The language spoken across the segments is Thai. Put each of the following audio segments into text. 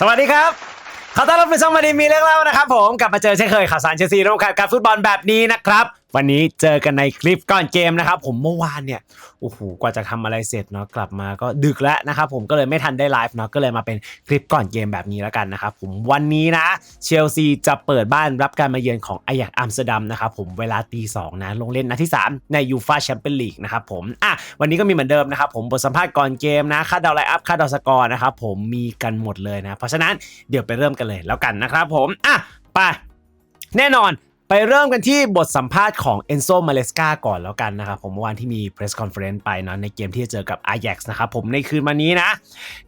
สวัสดีครับขอต้อนรับสู่ช่องมาดีมีเรื่องเล่านะครับผมกลับมาเจอเช่นเคยข่าวสารเชลซีร่วมกับการฟุตบอลแบบนี้นะครับ วันนี้เจอกันในคลิปก่อนเกมนะครับ ผมเมื่อวานเนี่ยโอ้โหกว่าจะทำอะไรเสร็จเนาะกลับมาก็ดึกแล้วนะครับผมก็เลยไม่ทันได้ไลฟ์เนาะก็เลยมาเป็นคลิปก่อนเกมแบบนี้แล้วกันนะครับผมวันนี้นะเชลซีจะเปิดบ้านรับการมาเยือนของไอแยกอัมสเตอร์ดัมนะครับผมเวลาตีสองนะลงเล่นนัดที่ 3 ในยูฟาแชมเปี้ยนลีกนะครับผมอะวันนี้ก็มีเหมือนเดิมนะครับผมบทสัมภาษณ์ก่อนเกมนะค่าดาวไลน์อัพค่าดาวสกอร์นะครับผมมีกันหมดเลยนะเพราะฉะนั้นเดี๋ยวไปเริ่มกันเลยแล้วกันนะครับผมอะไปแน่นอน ไปเริ่มกันที่บทสัมภาษณ์ของเอนโซมาเลสกาก่อนแล้วกันนะครับผมเมื่อวานที่มี press conference ไปเนาะในเกมที่จะเจอกับ Ajax นะครับผมในคืนวันนี้นะ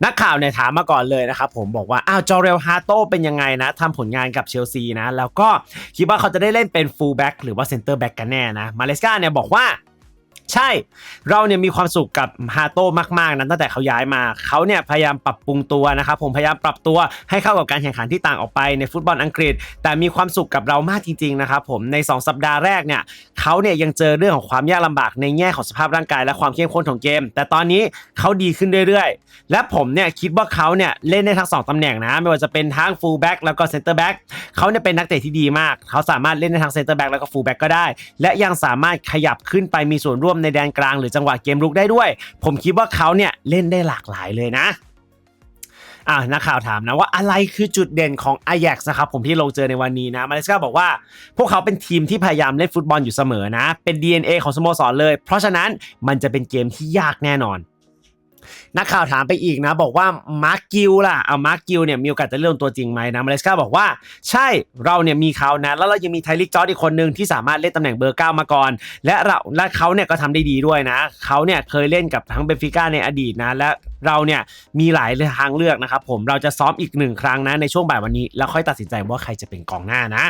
นักข่าวเนี่ยถามมาก่อนเลยนะครับผมบอกว่า อ้าวจอเรลฮาโตเป็นยังไงนะทำผลงานกับเชลซีนะ แล้วก็คิดว่าเขาจะได้เล่นเป็นฟูลแบ็กหรือว่าเซนเตอร์แบ็กกันแน่นะมาเลสกาเนี่ยบอกว่า ใช่เราเนี่ยมีความสุขกับฮาโต้มากๆนั้นตั้งแต่เขาย้ายมาเขาเนี่ยพยายามปรับปรุงตัวนะครับผมพยายามปรับตัวให้เข้ากับการแข่งขันที่ต่างออกไปในฟุตบอลอังกฤษ แต่มีความสุขกับเรามากจริงๆนะครับผมใน 2 สัปดาห์แรกเนี่ยเขาเนี่ยยังเจอเรื่องของความยากลำบากในแง่ของสภาพร่างกายและความเข้มข้นของเกม แต่ตอนนี้เขาดีขึ้นเรื่อยๆ และผมเนี่ยคิดว่าเขาเนี่ยเล่นได้ทั้งสองตำแหน่งนะไม่ว่าจะเป็นทั้งฟูลแบ็กแล้วก็เซนเตอร์แบ็กเขาเนี่ยเป็นนักเตะที่ดีมากเขาสามารถเล่นได้ทั้งเซนเตอร์แบ็กแล้วก็ฟูลแบ็กก็ได้ และยังสามารถขยับขึ้นไปมีส่วนร่วมในแดนกลางหรือจังหวะเกมรุกได้ด้วย ผมคิดว่าเขาเนี่ยเล่นได้หลากหลายเลยนะอ่านักข่าวถามนะว่าอะไรคือจุดเด่นของ Ajax นะครับผมที่ลงเจอในวันนี้นะมาเลสกาบอกว่า พวกเขาเป็นทีมที่พยายามเล่นฟุตบอลอยู่เสมอนะ เป็น DNA ของสโมสรเลย เพราะฉะนั้นมันจะเป็นเกมที่ยากแน่นอน นักข่าวถามไปอีกนะ บอกว่ามาร์กกิลล่ะเอามาร์กกิลเนี่ยมีโอกาสจะเล่นตัวจริงไหมนะมาเลสกาบอกว่า ใช่เราเนี่ยมีเขานะ แล้วเรายังมีไทลิกจอร์ดอีกคนหนึ่งที่สามารถเล่นตำแหน่งเบอร์เก้ามาก่อน และเราและเขาเนี่ยก็ทำได้ดีด้วยนะเขาเนี่ยเคยเล่นกับทั้งเบฟิก้าในอดีตนะ และเราเนี่ยมีหลายทางเลือกนะครับผมเราจะซ้อมอีกหนึ่งครั้งนะในช่วงบ่ายวันนี้ แล้วค่อยตัดสินใจว่าใครจะเป็นกองหน้านะ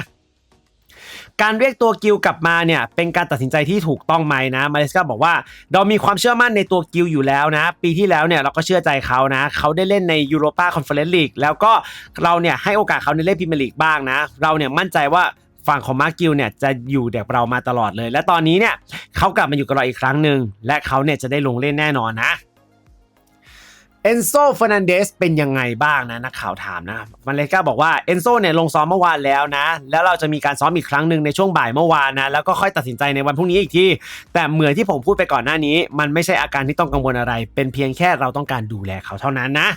การเรียกตัวกิลกลับมาเนี่ยเป็นการตัดสินใจที่ถูกต้องไหมนะมาเลสกาบอกว่า เรามีความเชื่อมั่นในตัวกิลอยู่แล้วนะ ปีที่แล้วเนี่ยเราก็เชื่อใจเขานะ เขาได้เล่นในยูโรปาคอนเฟอเรนซ์ลีกแล้วก็เราเนี่ยให้โอกาสเขาในเล่นพรีเมียร์ลีกบ้างนะ เราเนี่ยมั่นใจว่าฝั่งของมาร์กิลเนี่ยจะอยู่เด็กเรามาตลอดเลย และตอนนี้เนี่ยเขากลับมาอยู่กับเราอีกครั้งหนึ่งและเขาเนี่ยจะได้ลงเล่นแน่นอนนะ เอนโซฟอร์นันเดสเป็นยังไงบ้างนะนักข่าวถามนะมันเลก้าบอกว่าเอนโซเนี่ยลงซ้อมเมื่อวานแล้วนะ แล้วเราจะมีการซ้อมอีกครั้งหนึ่งในช่วงบ่ายเมื่อวานนะ แล้วก็ค่อยตัดสินใจในวันพรุ่งนี้อีกที แต่เหมือนที่ผมพูดไปก่อนหน้านี้ มันไม่ใช่อาการที่ต้องกังวลอะไร เป็นเพียงแค่เราต้องการดูแลเขาเท่านั้นนะ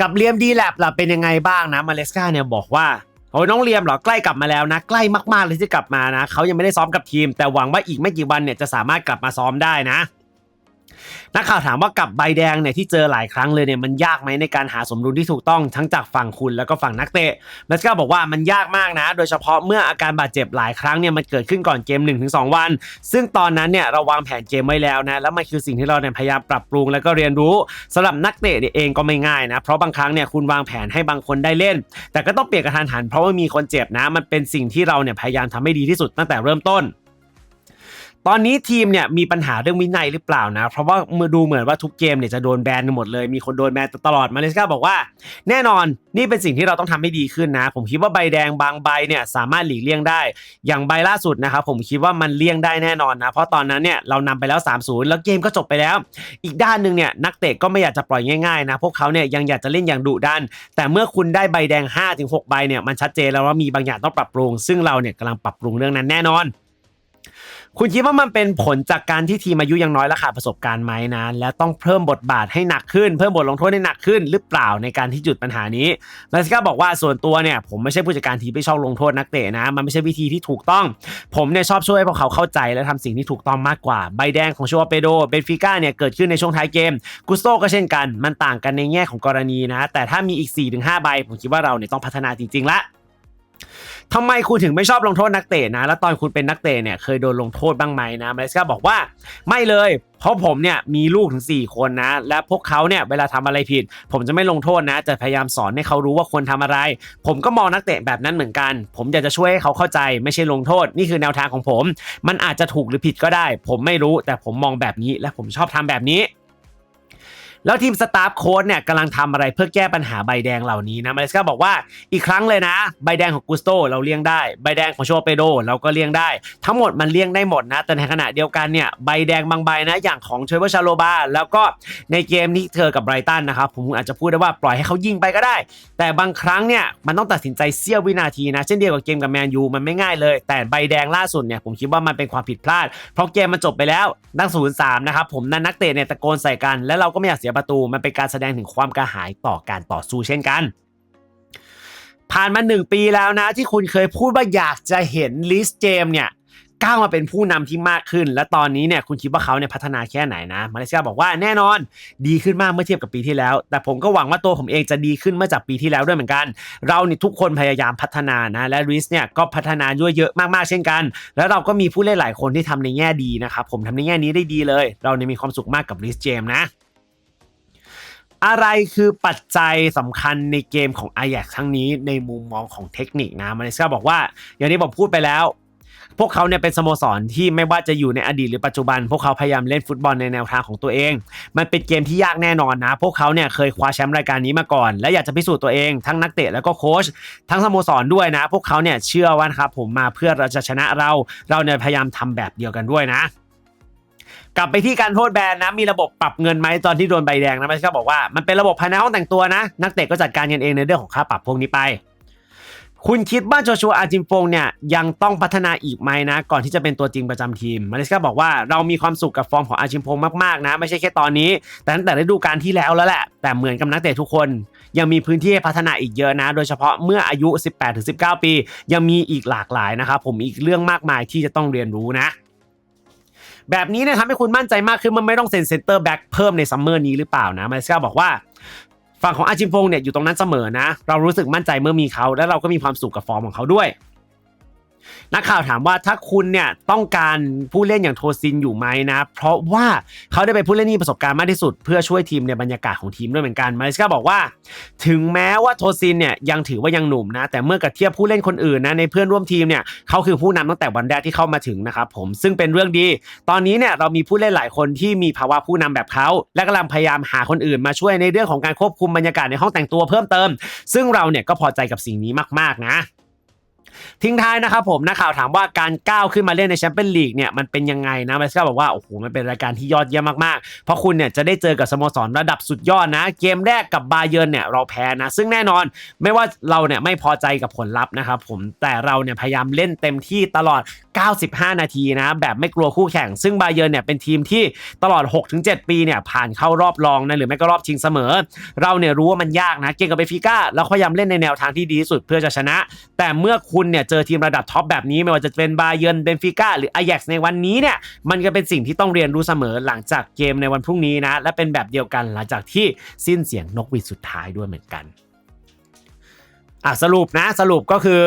กับเลียมดีแลบล่ะเป็นยังไงบ้างนะมาเลสกาเนี่ยบอกว่าโอ้ยน้องเลียมเหรอใกล้กลับมาแล้วนะ ใกล้มากๆเลยที่กลับมานะเขายังไม่ได้ซ้อมกับทีม แต่หวังว่าอีกไม่กี่วันเนี่ยจะสามารถกลับมาซ้อมได้นะ นักข่าวถามว่ากับใบแดงเนี่ยที่เจอหลายครั้งเลยเนี่ยมันยากไหมในการหาสมดุลที่ถูกต้องทั้งจากฝั่งคุณแล้วก็ฝั่งนักเตะมัสกาบอกว่ามันยากมากนะ โดยเฉพาะเมื่ออาการบาดเจ็บหลายครั้งเนี่ยมันเกิดขึ้นก่อนเกม 1-2 วัน ซึ่งตอนนั้นเนี่ยเราวางแผนเกมไว้แล้วนะแล้วมันคือสิ่งที่เราเนี่ยพยายามปรับปรุงแล้วก็เรียนรู้สำหรับนักเตะเนี่ยเองก็ไม่ง่ายนะเพราะบางครั้งเนี่ยคุณวางแผนให้บางคนได้เล่น แต่ก็ต้องเปลี่ยนกระทันหัน เพราะว่ามีคนเจ็บนะมันเป็นสิ่งที่เราเนี่ยพยายามทำให้ดีที่สุดตั้งแต่เริ่มต้น ตอนนี้ทีมเนี่ยมีปัญหาเรื่องวินัยหรือเปล่านะ เพราะว่ามือดูเหมือนว่าทุกเกมเนี่ยจะโดนแบนกันหมดเลย มีคนโดนแบนตลอดมาเลสกาบอกว่า แน่นอนนี่เป็นสิ่งที่เราต้องทำให้ดีขึ้นนะ ผมคิดว่าใบแดงบางใบเนี่ยสามารถหลีกเลี่ยงได้ อย่างใบล่าสุดนะครับผมคิดว่ามันเลี่ยงได้แน่นอนนะ เพราะตอนนั้นเนี่ยเรานำไปแล้ว 3-0 แล้วเกมก็จบไปแล้ว อีกด้านหนึ่งเนี่ยนักเตะก็ไม่อยากจะปล่อยง่ายๆนะพวกเขาเนี่ยยังอยากจะเล่นอย่างดุดัน แต่เมื่อคุณได้ใบแดง 5-6 ใบเนี่ยมันชัดเจนแล้วว่ามีบางอย่างต้องปรับปรุง ซึ่งเราเนี่ยกำลังปรับปรุงเรื่องนั้นแน่นอน คุณคิดว่ามันเป็นผลจากการที่ทีมอายุยังน้อยและขาดประสบการณ์ไหมนะ แล้วต้องเพิ่มบทบาทให้หนักขึ้น เพิ่มบทลงโทษให้หนักขึ้น หรือเปล่าในการที่จุดปัญหานี้มาสกาบอกว่าส่วนตัวเนี่ยผมไม่ใช่ผู้จัดการทีมที่ชอบลงโทษนักเตะนะ มันไม่ใช่วิธีที่ถูกต้อง ผมเนี่ยชอบช่วยให้พวกเขาเข้าใจและทำสิ่งที่ถูกต้องมากกว่าใบแดงของชัวเปโดเบนฟิก้าเนี่ยเกิดขึ้นในช่วงท้ายเกมกุสโตก็เช่นกัน มันต่างกันในแง่ของกรณีนะ แต่ถ้ามีอีก 4-5 ใบ ผมคิดว่าเราเนี่ยต้องพัฒนาจริงๆละ ทำไมคุณถึงไม่ชอบลงโทษนักเตะนะ แล้วตอนคุณเป็นนักเตะเนี่ยเคยโดนลงโทษบ้างไหมนะมาเลสกาบอกว่าไม่เลย เพราะผมเนี่ยมีลูกถึง 4 คนนะ และพวกเขาเนี่ยเวลาทำอะไรผิด ผมจะไม่ลงโทษนะ จะพยายามสอนให้เขารู้ว่าควรทำอะไร ผมก็มองนักเตะแบบนั้นเหมือนกัน ผมอยากจะช่วยให้เขาเข้าใจ ไม่ใช่ลงโทษ นี่คือแนวทางของผม มันอาจจะถูกหรือผิดก็ได้ ผมไม่รู้แต่ผมมองแบบนี้และผมชอบทำแบบนี้ แล้วทีมสตาฟโค้ดเนี่ยกำลังทำอะไรเพื่อแก้ปัญหาใบแดงเหล่านี้นะมาเลสกาบอกว่าอีกครั้งเลยนะ ใบแดงของกุสโตเราเลี่ยงได้ใบแดงของโชเปโดเราก็เลี่ยงได้ ทั้งหมดมันเลี่ยงได้หมดนะ แต่ในขณะเดียวกันเนี่ยใบแดงบางใบนะอย่างของเทรเวอร์ชาโลบาแล้วก็ในเกมนี้เธอกับไบรตันนะครับผมอาจจะพูดได้ว่าปล่อยให้เขายิงไปก็ได้ แต่บางครั้งเนี่ยมันต้องตัดสินใจเสี้ยววินาทีนะเช่นเดียวกับเกมกับแมนยูมันไม่ง่ายเลย แต่ใบแดงล่าสุดเนี่ยผมคิดว่ามันเป็นความผิดพลาด เพราะเกมมันจบไปแล้วตั้งศูนย์สามนะครับผมนั่นนักเตะเนี่ยตะโกนใส่กันและเราก็ไม่อยากเสียประตูมันเป็นการแสดงถึงความกระหายต่อการต่อสู้เช่นกัน ผ่านมาหนึ่งปีแล้วนะ ที่คุณเคยพูดว่าอยากจะเห็นลิสเจมเนี่ยก้าวมาเป็นผู้นำที่มากขึ้น และตอนนี้เนี่ยคุณคิดว่าเขาเนี่ยพัฒนาแค่ไหนนะมาเลเซียบอกว่าแน่นอนดีขึ้นมากเมื่อเทียบกับปีที่แล้ว แต่ผมก็หวังว่าตัวผมเองจะดีขึ้นเมื่อจากปีที่แล้วด้วยเหมือนกัน เราเนี่ยทุกคนพยายามพัฒนานะและริสเนี่ยก็พัฒนาด้วยเยอะมากๆเช่นกัน แล้วเราก็มีผู้เล่นหลายคนที่ทำในแง่ดีนะครับผมทำในแง่นี้ได้ดีเลย เราเนี่ยมีความสุขมากกับริสเจมนะ อะไรคือปัจจัยสำคัญในเกมของ a อา x ครั้งนี้ในมุมมองของเทคนิคนะมาเลเซียบอกว่า อย่างที่ผมพูดไปแล้ว พวกเขาเนี่ยเป็นสโมสรที่ไม่ว่าจะอยู่ในอดีตหรือปัจจุบัน พวกเขาพยายามเล่นฟุตบอลในแนวทางของตัวเอง มันเป็นเกมที่ยากแน่นอนนะ พวกเขาเนี่ยเคยคว้าแชมป์รายการนี้มาก่อน และอยากจะพิสูจน์ตัวเองทั้งนักเตะแล้วก็โค้ชทั้งสโมสรด้วยนะ พวกเขาเนี่ยเชื่อว่านะครับผมมาเพื่อเราจะชนะเรา เราเนี่ยพยายามทำแบบเดียวกันด้วยนะ กลับไปที่การโทษแบนนะมีระบบปรับเงินไหมตอนที่โดนใบแดงนะม่ใช่ก็บอกว่ามันเป็นระบบภายในห้องแต่งตัวนะ นักเตะก็จัดการกันเองในเรื่องของค่าปรับพวกนี้ไป คุณคิดว่าโจชัวอาจิมฟงเนี่ยยังต้องพัฒนาอีกไหมนะ ก่อนที่จะเป็นตัวจริงประจำทีมมาเลเซียบอกว่าเรามีความสุขกับฟอร์มของอาจิมฟงมากๆนะไม่ใช่แค่ตอนนี้ แต่ตั้งแต่ฤดูกาลที่แล้วแล้วแหละ แต่เหมือนกับนักเตะทุกคน ยังมีพื้นที่ให้พัฒนาอีกเยอะนะ โดยเฉพาะเมื่ออายุ 18-19 ปี ยังมีอีกหลากหลายนะครับผมอีกเรื่องมากมายที่จะต้องเรียนรู้นะ แบบนี้เนี่ยทำให้คุณมั่นใจมากขึ้นมันไม่ต้องเซ็นเซนเตอร์แบ็กเพิ่มในซัมเมอร์นี้หรือเปล่านะมาเลเซียบอกว่าฝั่งของอาจิมพงเนี่ยอยู่ตรงนั้นเสมอนะ เรารู้สึกมั่นใจเมื่อมีเขา และเราก็มีความสุขกับฟอร์มของเขาด้วย นักข่าวถามว่าถ้าคุณเนี่ยต้องการผู้เล่นอย่างโทซินอยู่ไหมนะ เพราะว่าเขาได้เป็นผู้เล่นที่ประสบการณ์มากที่สุด เพื่อช่วยทีมในบรรยากาศของทีมด้วยเหมือนกันมาเลเซียบอกว่า ถึงแม้ว่าโทซินเนี่ยยังถือว่ายังหนุ่มนะ แต่เมื่อกับเทียบผู้เล่นคนอื่นนะในเพื่อนร่วมทีมเนี่ยเขาคือผู้นำตั้งแต่วันแรกที่เข้ามาถึงนะครับผมซึ่งเป็นเรื่องดี ตอนนี้เนี่ยเรามีผู้เล่นหลายคนที่มีภาวะผู้นำแบบเขาและกำลังพยายามหาคนอื่นมาช่วยในเรื่องของการควบคุมบรรยากาศในห้องแต่งตัวเพิ่มเติม ซึ่งเราเนี่ยก็พอใจกับสิ่งนี้มากๆนะ ทิ้งท้ายนะครับผมนักข่าวถามว่าการก้าวขึ้นมาเล่นในแชมเปี้ยนลีกเนี่ยมันเป็นยังไงนะมาสกาบอกว่าโอ้โหมันเป็นรายการที่ยอดเยี่ยมมากๆ เพราะคุณเนี่ยจะได้เจอกับสโมสรระดับสุดยอดนะ เกมแรกกับบาเยิร์นเนี่ยเราแพ้นะ ซึ่งแน่นอนไม่ว่าเราเนี่ยไม่พอใจกับผลลัพธ์นะครับผมแต่เราเนี่ยพยายามเล่นเต็มที่ตลอด 95 นาทีนะแบบไม่กลัวคู่แข่ง ซึ่งบาเยิร์นเนี่ยเป็นทีมที่ตลอด 6-7 ปีเนี่ยผ่านเข้ารอบรองนะหรือไม่ก็รอบชิงเสมอ เราเนี่ยรู้ว่ามันยากนะเก่งกับเบฟิก้าเราพยายามเล่นในแนวทางที่ดีที่สุดเพื่อจะชนะ แต่เมื่อคุณเนี่ยเจอทีมระดับท็อปแบบนี้ไม่ว่าจะเป็นบาเยิร์นเบนฟิก้าหรืออาแยกในวันนี้เนี่ยมันก็เป็นสิ่งที่ต้องเรียนรู้เสมอหลังจากเกมในวันพรุ่งนี้นะและเป็นแบบเดียวกันหลังจากที่สิ้นเสียงนกหวีดสุดท้ายด้วยเหมือนกันอะสรุปนะสรุปก็คือ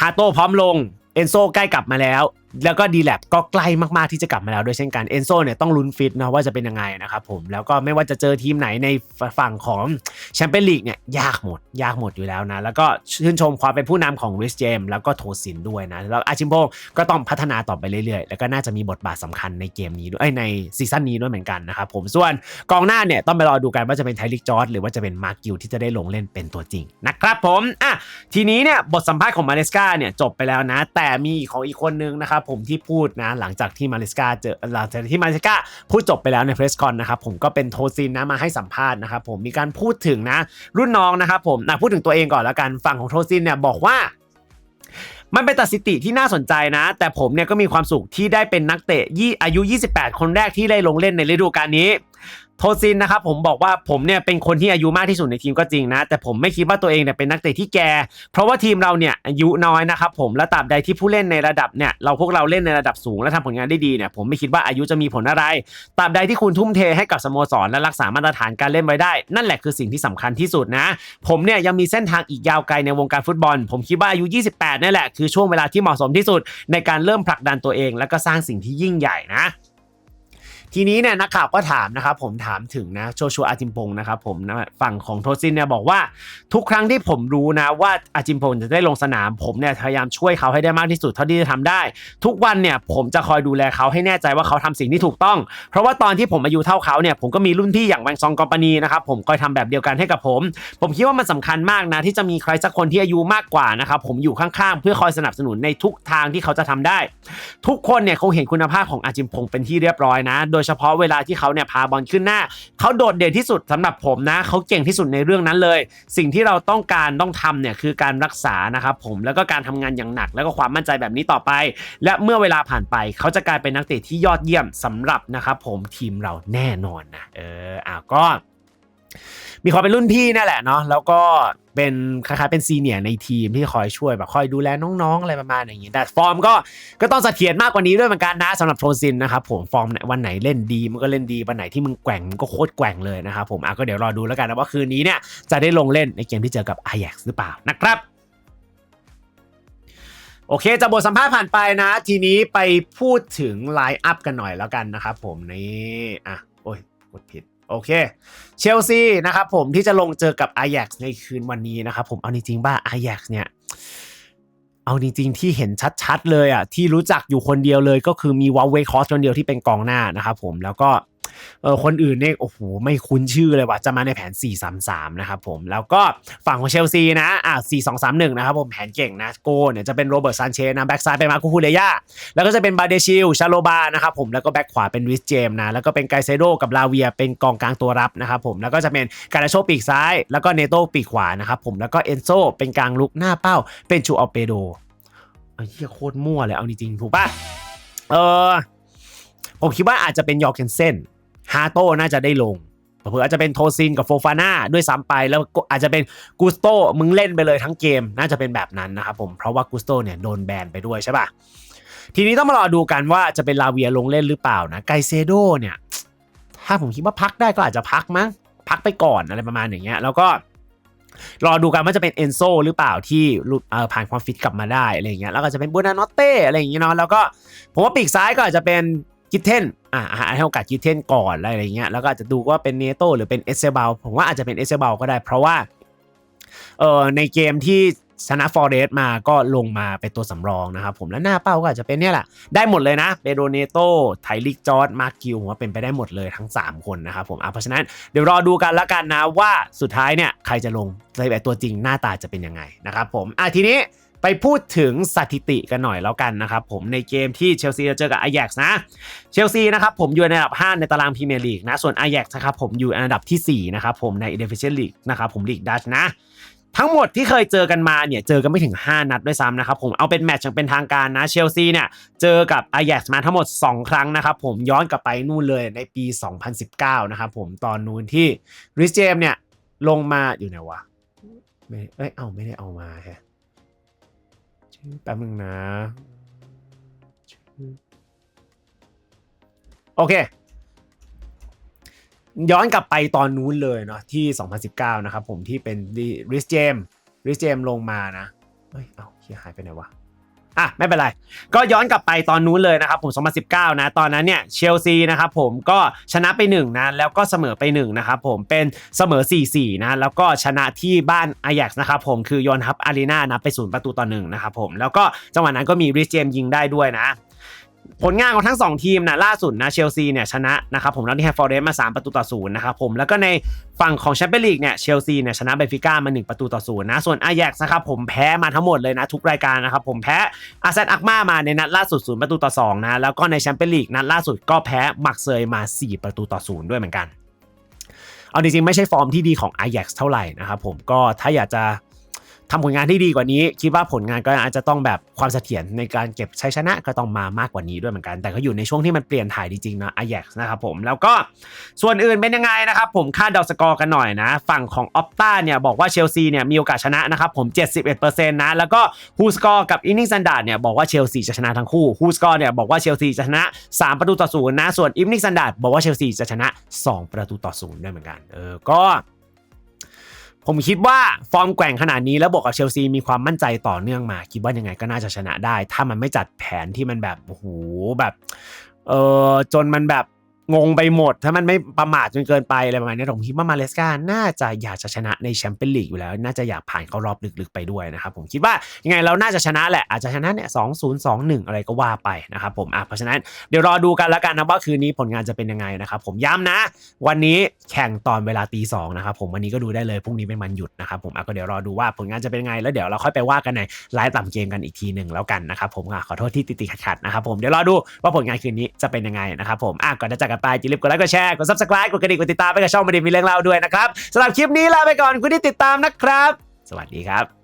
ฮาโต้พร้อมลงเอนโซใกล้กลับมาแล้ว แล้วก็ดีแลบก็ใกล้มากๆที่จะกลับมาแล้วด้วยเช่นกันเอนโซเนี่ยต้องลุ้นฟิตนะว่าจะเป็นยังไงนะครับผมแล้วก็ไม่ว่าจะเจอทีมไหนในฝั่งของแชมเปี้ยนลีกเนี่ยยากหมด ยากหมดอยู่แล้วนะ แล้วก็ชื่นชมความเป็นผู้นำของริสเจมแล้วก็โทสินด้วยนะ แล้วอาชิมโบก็ต้องพัฒนาต่อไปเรื่อยๆ แล้วก็น่าจะมีบทบาทสำคัญในเกมนี้ด้วยเอ้ยในซีซั่นนี้ด้วยเหมือนกันนะครับผมส่วนกองหน้าเนี่ยต้องไปรอดูกันว่าจะเป็นไทลิกจอร์ดหรือว่าจะเป็นมาร์กิวที่จะได้ลงเล่นเป็นตัวจริงนะครับผมอะทีนี้เนี่ยบทสัมภาษณ์ของมาเลสกาเนี่ยจบไปแล้วนะ แต่มีของอีกคนนึงนะครับผมที่พูดนะหลังจากที่มาริสกาเจอหลังจากที่มาริสกาพูดจบไปแล้วในเพรสคอนนะครับผมก็เป็นโทซินนะมาให้สัมภาษณ์นะครับผมมีการพูดถึงนะรุ่นน้องนะครับผมนะพูดถึงตัวเองก่อนแล้วกันฝั่งของโทซินเนี่ยบอกว่ามันเป็นตัดสิติที่น่าสนใจนะ แต่ผมเนี่ยก็มีความสุขที่ได้เป็นนักเตะยี่อายุ 28 คนแรกที่ได้ลงเล่นในฤดูกาลนี้ โทซินนะครับผมบอกว่าผมเนี่ยเป็นคนที่อายุมากที่สุดในทีมก็จริงนะ แต่ผมไม่คิดว่าตัวเองเนี่ยเป็นนักเตะที่แก่เพราะว่าทีมเราเนี่ยอายุน้อยนะครับผมและตราบใดที่ผู้เล่นในระดับเนี่ยเราพวกเราเล่นในระดับสูงและทำผลงานได้ดีเนี่ยผมไม่คิดว่าอายุจะมีผลอะไรตราบใดที่คุณทุ่มเทให้กับสโมสรและรักษามาตรฐานการเล่นไว้ได้ นั่นแหละคือสิ่งที่สำคัญที่สุดนะ ผมเนี่ยยังมีเส้นทางอีกยาวไกลในวงการฟุตบอล ผมคิดว่าอายุ 28นี่แหละคือช่วงเวลาที่เหมาะสมที่สุด ในการเริ่มผลักดันตัวเอง และก็สร้างสิ่งที่ยิ่งใหญ่นะ ทีนี้เนี่ยนักข่าวก็ถามนะครับผมถามถึงนะโชชัวอาจิมพงนะครับผมนะฝั่งของโทซินเนี่ยบอกว่าทุกครั้งที่ผมรู้นะว่าอาจิมพงจะได้ลงสนามผมเนี่ยพยายามช่วยเขาให้ได้มากที่สุดเท่าที่จะทำได้ ทุกวันเนี่ยผมจะคอยดูแลเขาให้แน่ใจว่าเขาทำสิ่งที่ถูกต้อง เพราะว่าตอนที่ผมอายุเท่าเขาเนี่ยผมก็มีรุ่นพี่อย่างแบงซองกอมปานีนะครับผมคอยทำแบบเดียวกันให้กับผม ผมคิดว่ามันสำคัญมากนะที่จะมีใครสักคนที่อายุมากกว่านะครับผมอยู่ข้างๆ เพื่อคอยสนับสนุนในทุกทางที่เขาจะทำได้ ทุกคนเนี่ยคงเห็นคุณภาพของอาจิมพงเป็นที่เรียบร้อยนะ โดยเฉพาะเวลาที่เขาเนี่ยพาบอลขึ้นหน้า เขาโดดเด่นที่สุดสำหรับผมนะ เขาเก่งที่สุดในเรื่องนั้นเลย สิ่งที่เราต้องการต้องทำเนี่ยคือการรักษานะครับผมแล้วก็การทำงานอย่างหนัก แล้วก็ความมั่นใจแบบนี้ต่อไป และเมื่อเวลาผ่านไป เขาจะกลายเป็นนักเตะที่ยอดเยี่ยมสำหรับนะครับผมทีมเราแน่นอนนะเอออะก็ มีความเป็นรุ่นพี่นั่นแหละเนาะแล้วก็เป็นคล้ายๆเป็นซีเนียร์ในทีมที่คอยช่วยแบบคอยดูแลน้องๆอะไรประมาณอย่างนี้แต่ฟอร์มก็ก็ต้องเสถียรมากกว่านี้ด้วยเหมือนกันนะสำหรับโทซินนะครับผมฟอร์มวันไหนเล่นดีมันก็เล่นดีวันไหนที่มึงแกว่งมันก็โคตรแกว่งเลยนะครับผมอะก็เดี๋ยวรอดูแล้วกันนะว่าคืนนี้เนี่ยจะได้ลงเล่นในเกมที่เจอกับ Ajax หรือเปล่านะครับโอเคจากบทสัมภาษณ์ผ่านไปนะ ทีนี้ไปพูดถึงไลน์อัพกันหน่อยแล้วกันนะครับผมนี่อะโอ้ยกดผิด โอเค เชลซีนะครับผมที่จะลงเจอกับ Ajax ในคืนวันนี้นะครับผมเอาจริงๆบ้า Ajax เนี่ยเอาจริงๆที่เห็นชัดๆเลยอะที่รู้จักอยู่คนเดียวเลยก็คือมีวอลเวคอสคนเดียวที่เป็นกองหน้านะครับผมแล้วก็ เออคนอื่นเนี่ยโอ้โหไม่คุ้นชื่อเลยว่ะจะมาในแผน 4-3-3 นะครับผมแล้วก็ฝั่งของเชลซีนะอะ4-2-3-1 นะครับผมแผนเก่งนะโกเนี่ยจะเป็นโรเบิร์ตซานเชสนะแบ็กซ้ายเป็นมาคูคูเรย่าแล้วก็จะเป็นบาเดชิลชาโลบานะครับผมแล้วก็แบ็กขวาเป็นริสเจมนะแล้วก็เป็นไกเซโดกับลาเวียเป็นกองกลางตัวรับนะครับผมแล้วก็จะเป็นการาโชปีกซ้าย แล้วก็เนโตปีกขวานะครับผมแล้วก็เอนโซเป็นกลางลุกหน้าเป้า เป็นชูอัลเปโดไอ้เหี้ยโคตรมั่วเลยเอาจริงๆถูกปะเออผมคิดว่าอาจจะเป็นยอร์เกนเซน ฮาโต้น่าจะได้ลงเผื่ออาจจะเป็นโทซินกับโฟฟาน่าด้วยซ้ำไปแล้วก็อาจจะเป็นกูสโตมึงเล่นไปเลยทั้งเกมน่าจะเป็นแบบนั้นนะครับผมเพราะว่ากูสโตเนี่ยโดนแบนไปด้วยใช่ปะทีนี้ต้องมารอดูกันว่าจะเป็นลาเวียลงเล่นหรือเปล่านะไกเซโดเนี่ยถ้าผมคิดว่าพักได้ก็อาจจะพักมั้งพักไปก่อนอะไรประมาณอย่างเงี้ยแล้วก็รอดูกันว่าจะเป็นเอนโซหรือเปล่าที่ผ่านความฟิตกลับมาได้อะไรอย่างเงี้ยแล้วก็จะเป็นบูนานอตเต้อะไรอย่างเงี้ยเนาะแล้วก็ผมว่าปีกซ้ายก็อาจจะเป็น กิทเทนอ่าให้โอกาสกิทเทนก่อนอะไรอย่างเงี้ยแล้วก็อาจจะดูว่าเป็นเนโตหรือเป็นเอเซเบลผมว่าอาจจะเป็นเอเซเบลก็ได้ เพราะว่าเออในเกมที่ชนะฟอร์เรสมาก็ลงมาเป็นตัวสำรองนะครับผมแล้วหน้าเป้าก็อาจจะเป็นเนี่ยแหละได้หมดเลยนะเปโดเนโตไทลิกจอร์ดมาร์กิวผมว่าเป็นไปได้หมดเลยทั้ง 3 คนนะครับผมอะเพราะฉะนั้นเดี๋ยวรอดูกันล้วกันนะว่าสุดท้ายเนี่ยใครจะลงในแบบตัวจริงหน้าตาจะเป็นยังไงนะครับผมอะทีนี้ ไปพูดถึงสถิติกันหน่อยแล้วกันนะครับผมในเกมที่เชลซีจะเจอกับ Ajax นะเชลซีนะครับผมอยู่ในอันดับ 5 ในตารางพรีเมียร์ลีกนะส่วน Ajax นะครับผมอยู่อันดับทีสี่4 นะครับผมใน e d e f i c i e n t League นะครับผมลีกดัชนะทั้งหมดที่เคยเจอกันมาเนี่ยเจอกันไม่ถึง 5 นัดด้วยซ้ำนะครับผมเอาเป็นแมตช์อย่างเป็นทางการนะเชลซีเนี่ยเจอกับ a อ a x มาทั้งหมด 2 ครั้งนะครับผมย้อนกลับไปนู่นเลยในปี 2019 นะครับผมตอนนู้นที่ริสเจมเนี่ยลงมาอยู่ไหนวะไม่เอ้ยเอาไม่ได้เอามาแฮะ แป๊บนึงนะ โอเค ย้อนกลับไปตอนนู้นเลยเนาะที่ 2019 นะครับผมที่เป็นริสเจมริสเจมลงมานะ เฮ้ย เอาเฮียหายไปไหนวะ อะไม่เป็นไร ก็ย้อนกลับไปตอนนู้นเลยนะครับผม 2019 นะ ตอนนั้นเนี่ยเชลซีนะครับผมก็ชนะไป1นะแล้วก็เสมอไป1นะครับผมเป็นเสมอ 4-4 นะแล้วก็ชนะที่บ้านอายักนะครับผมคือยอนฮับอารีนานะไปศูนย์ประตูต่อหนึ่งนะครับผมแล้วก็จังหวะนั้นก็มีริชเจมยิงได้ด้วยนะ ผลงานของทั้ง 2 ทีมนะล่าสุดนะเชลซีเนี่ยชนะนะครับผมแล้วที่แฮฟฟอร์เรสมา 3 ประตูต่อศูนย์นะครับผมแล้วก็ในฝั่งของแชมเปี้ยนลีกเนี่ยเชลซีเนี่ยชนะเบฟิก้ามา 1 ประตูต่อศูนย์นะส่วนอาแยกนะครับผมแพ้มาทั้งหมดเลยนะทุกรายการนะครับผมแพ้อาเซนอักมามาในนัดล่าสุดศูนย์ประตูต่อ2นะแล้วก็ในแชมเปี้ยนลีกนัดล่าสุดก็แพ้มักเซยมา 4 ประตูต่อศูนย์ด้วยเหมือนกันเอาจริงๆไม่ใช่ฟอร์มที่ดีของ Ajax เท่าไหร่นะครับผมก็ถ้าอยากจะ ทำผลงานที่ดีกว่านี้ คิดว่าผลงานก็อาจจะต้องแบบความเสถียรในการเก็บชัยชนะก็ต้องมามากกว่านี้ด้วยเหมือนกัน แต่ก็อยู่ในช่วงที่มันเปลี่ยนถ่ายจริงๆนะ Ajax นะครับผมแล้วก็ส่วนอื่นเป็นยังไงนะครับผมคาดเดาสกอร์กันหน่อยนะ ฝั่งของออปต้าเนี่ยบอกว่าเชลซีเนี่ยมีโอกาสชนะนะครับผม 71%นะแล้วก็ฮูสกอร์กับอินนิ่งซันดาร์ดเนี่ยบอกว่าเชลซีจะชนะทั้งคู่ฮูสกอร์เนี่ยบอกว่าเชลซีจะชนะ 3 ประตูต่อศูนย์นะส่วนอินนิ่งซันดาร์ดบอกว่าเชลซีจะชนะ 2 ประตูต่อศูนย์ด้วยเหมือนกันเออก็ ผมคิดว่าฟอร์มแกว่งขนาดนี้แล้วบวกกับเชลซีมีความมั่นใจต่อเนื่องมา คิดว่ายังไงก็น่าจะชนะได้ ถ้ามันไม่จัดแผนที่มันแบบโอ้โหแบบเออจนมันแบบ งงไปหมด ถ้ามันไม่ประมาทจนเกินไปอะไรประมาณนี้ผมคิดว่ามาเลสกาน่าจะอยากจะชนะในแชมเปี้ยนลีกอยู่แล้ว น่าจะอยากผ่านเข้ารอบลึกๆไปด้วยนะครับผมคิดว่ายังไงเราน่าจะชนะแหละอาจจะชนะเนี่ยสองศูนย์สองหนึ่งอะไรก็ว่าไปนะครับผมอะเพราะฉะนั้นเดี๋ยวรอดูกันแล้วกันนะว่าคืนนี้ผลงานจะเป็นยังไงนะครับผมย้ำนะ วันนี้แข่งตอนเวลาตีสองนะครับผมวันนี้ก็ดูได้เลยพรุ่งนี้เป็นวันหยุดนะครับผมอะก็เดี๋ยวรอดูว่าผลงานจะเป็นยังไงแล้วเดี๋ยวเราค่อยไปว่ากันในไลฟ์ต่ำเกมกันอีกทีหนึ่งแล้วกันนะครับผมอะขอโทษที่ติดๆขัดๆนะครับผมเดี๋ยวรอดูว่าผลงานคืนนี้จะเป็นยังไงนะครับผมอะก่อนจะจากกันไปอย่าลืมกดไลค์กดแชร์กด subscribe กดกระดิ่งกดติดตามไปกับช่องมาดีมีเรื่องเล่าด้วยนะครับสำหรับคลิปนี้ลาไปก่อนคุณที่ติดตามนะครับ สวัสดีครับ